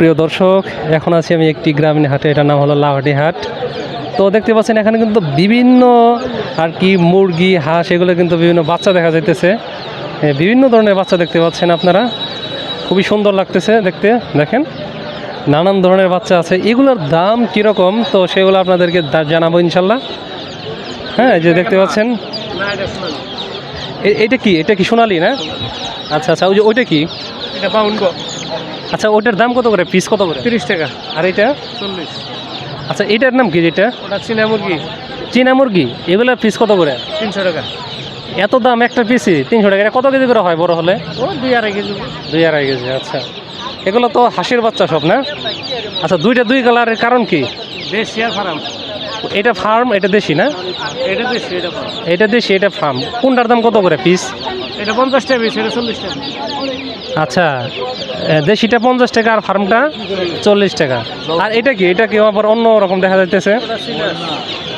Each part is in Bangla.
প্রিয় দর্শক, এখন আছি আমি একটি গ্রামীণ হাটে, এটার নাম হলো লাহাটি হাট। তো দেখতে পাচ্ছেন, এখানে কিন্তু বিভিন্ন আর কি মুরগি, হাঁস, এগুলো কিন্তু বিভিন্ন বাচ্চা দেখা যাইতেছে। বিভিন্ন ধরনের বাচ্চা দেখতে পাচ্ছেন আপনারা। খুবই সুন্দর লাগতেছে দেখতে, দেখেন। নানান ধরনের বাচ্চা আছে। এগুলোর দাম কীরকম? তো সেগুলো আপনাদেরকে জানাব ইনশাল্লাহ। হ্যাঁ যে দেখতে পাচ্ছেন। এটা কি? এটা কি সোনালি না? আচ্ছা আচ্ছা ওই যে ওইটা কি? এটা পাউন গো আচ্ছা ওইটার দাম কত করে? পিস কত করে? তিরিশ টাকা। আর এটা? চল্লিশ। আচ্ছা এটার নাম কি এটা ওটা চীনা মুরগি। চীনা মুরগি। এগুলোর পিস কত করে? তিনশো টাকা। এত দাম একটা পিসই তিনশো টাকা। এটা কত কেজি করে হয় বড় হলে? ও দুই আড়াই কেজি। দুই আড়াই কেজি আচ্ছা। এগুলো তো হাসির বাচ্চা সব না? আচ্ছা দুইটা দুই কালারের কারণ কি? দেশি আর ফার্ম। এটা ফার্ম এটা দেশি না? এটা দেশি এটা ফার্ম। এটা দেশি এটা ফার্ম। কোনটার দাম কত করে পিস এটা পঞ্চাশ টাকা পিস এটা চল্লিশ টাকা। আচ্ছা দেশিটা পঞ্চাশ টাকা আর ফার্মটা চল্লিশ টাকা। আর এটা কি? এটা কি আবার অন্য রকম দেখা যাইতেছে?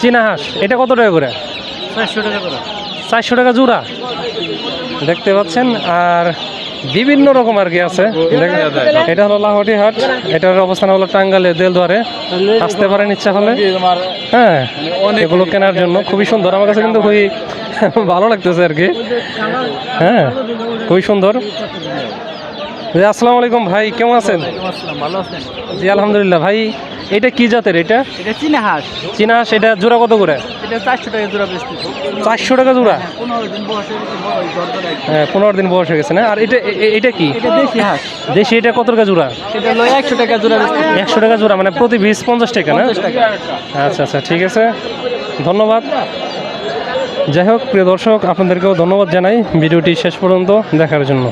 চীনা হাঁস। এটা কত টাকা করে? চারশো টাকা করে। চারশো টাকা জোড়া। দেখতে পাচ্ছেন আর বিভিন্ন রকম আর কি আছে। এটা হলো লাহটি হাট। এটার অবস্থান হলো টাঙ্গালে দেলদুয়ারে। আসতে পারেন ইচ্ছা হলে হ্যাঁ এগুলো কেনার জন্য। খুবই সুন্দর। আমার কাছে কিন্তু খুবই ভালো লাগতেছে আর কি। হ্যাঁ খুবই সুন্দর। জি আসসালামু আলাইকুম ভাই কেমন আছেন? জি আলহামদুলিল্লাহ। ভাই এটা কি জাতের এটা? এটা চীনা হাঁস। চীনা হাঁস এটা জোড়া কত করে? এটা চারশো টাকা জোড়া চারশো টাকা হ্যাঁ পনেরো দিন বয়স হয়ে গেছে না? আর এটা এটা কি? এটা দেশি হাঁস। দেশি এটা কত টাকা জোড়া? এটা লয় একশো টাকা জোড়া একশো টাকা জোড়া মানে প্রতি পিস পঞ্চাশ টাকা না? আচ্ছা আচ্ছা ঠিক আছে। ধন্যবাদ। যাই হোক প্রিয় দর্শক আপনাদেরকেও ধন্যবাদ জানাই ভিডিওটি শেষ পর্যন্ত দেখার জন্য।